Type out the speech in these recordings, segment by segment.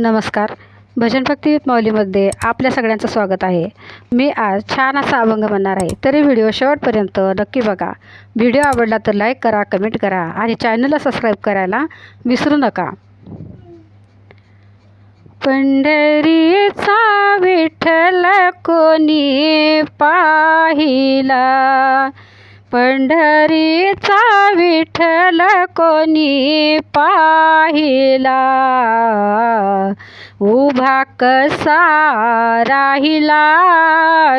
नमस्कार. भजन भक्ती माऊलीमध्ये आपल्या सगळ्यांचं स्वागत आहे. मी आज छान असा अभंग म्हणणार आहे. तरी व्हिडिओ शेवटपर्यंत नक्की बघा. व्हिडिओ आवडला तर लाईक करा कमेंट करा आणि चॅनलला सबस्क्राईब करायला विसरू नका. पंढरीचा विठ्ठल कोणी पाहिला? पंढरीचा विठ्ठल कोणी पाहिला? उभा कसा राहिला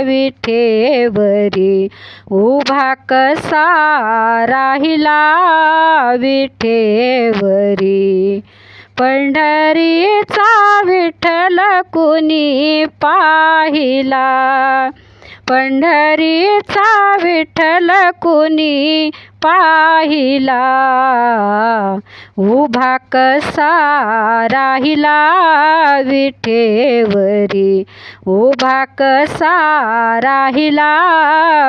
विठेवरी? उभा कसा राहिला विठेवरी? पंढरीचा विठ्ठल कुणी पाहिला? पंढरीचा विठ्ठल कुणी पाहिला? उभा कसा राहिला विठेवरी? उभा कसा राहिला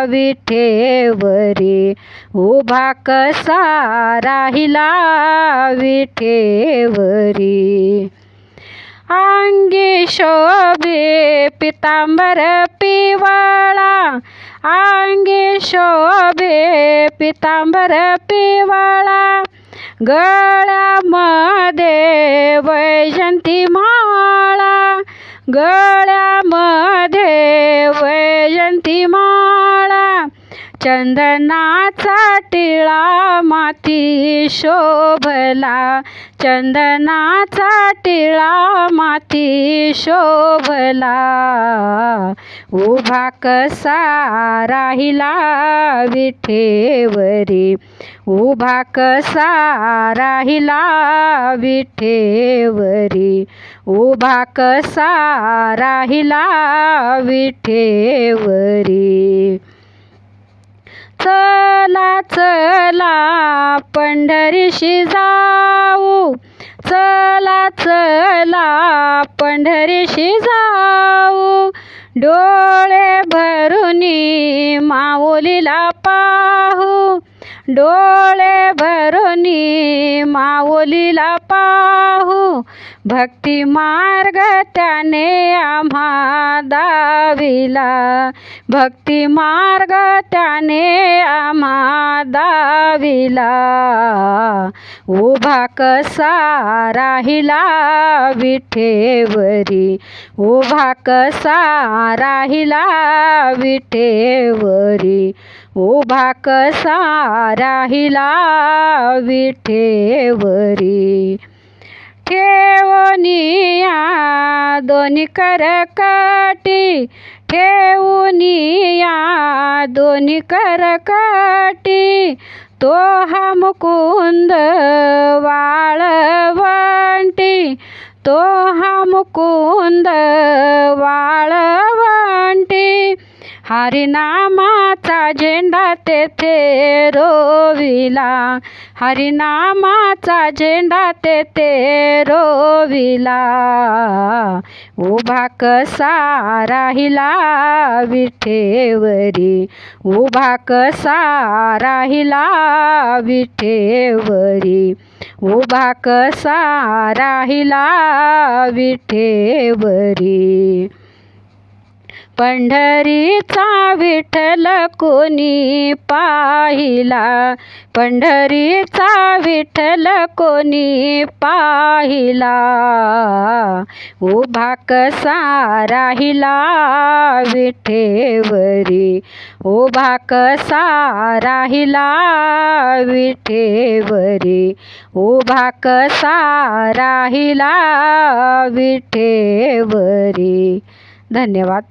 विठेवरी? उभा कसा राहिला विठेवरी? अंगी शोभे पितांबर पी पिवळा आंगे शोभे पितांबर पिवळा गळ्यामध्ये वैजंती माळा गळ्यामध्ये वैजंती माळा चंदनाचा टिळा माती शोभला चंदनाचा टिळा माती शोभला उभा कसा राहिला विठेवरी उभा कसा राहिला विठेवरी उभा कसा राहिला विठेवरी. चला चला पंढरीशी जाऊ चला चला पंढरीशी जाऊ. डोळे भरुनी माऊलीला पाहू. डोळे भरुनी माऊलीला पाहू. भक्ती मार्ग त्याने आम्हा दाविला. भक्ती मार्ग त्याने आम्हा दाविला. उभा कसा राहिला विठेवरी? उभा कसा राहिला विठेवरी? उभा कसा राहिला विठेवरी? ठेवनिया दोन करकटी. ठेवनिया दोन करकटी. तो हा मुकुंद वाळवंटी. तो हा मुकुंद वाळवंटी. हरिनामाचा झेंडा तेथे रोविला. हरिनामाचा झेंडा तेथे रोविला. उभा कसा राहिला विठेवरी? उभा कसा राहिला विठेवरी? उभा कसा राहिला विठेवरी? पंढरीचा विठ्ठल कोणी पाहिला? पंढरीचा विठ्ठल कोणी पाहिला? उभा कसा राहिला विठेवरी? उभा कसा राहिला विठेवरी? उभा कसा राहिला विठेवरी? धन्यवाद.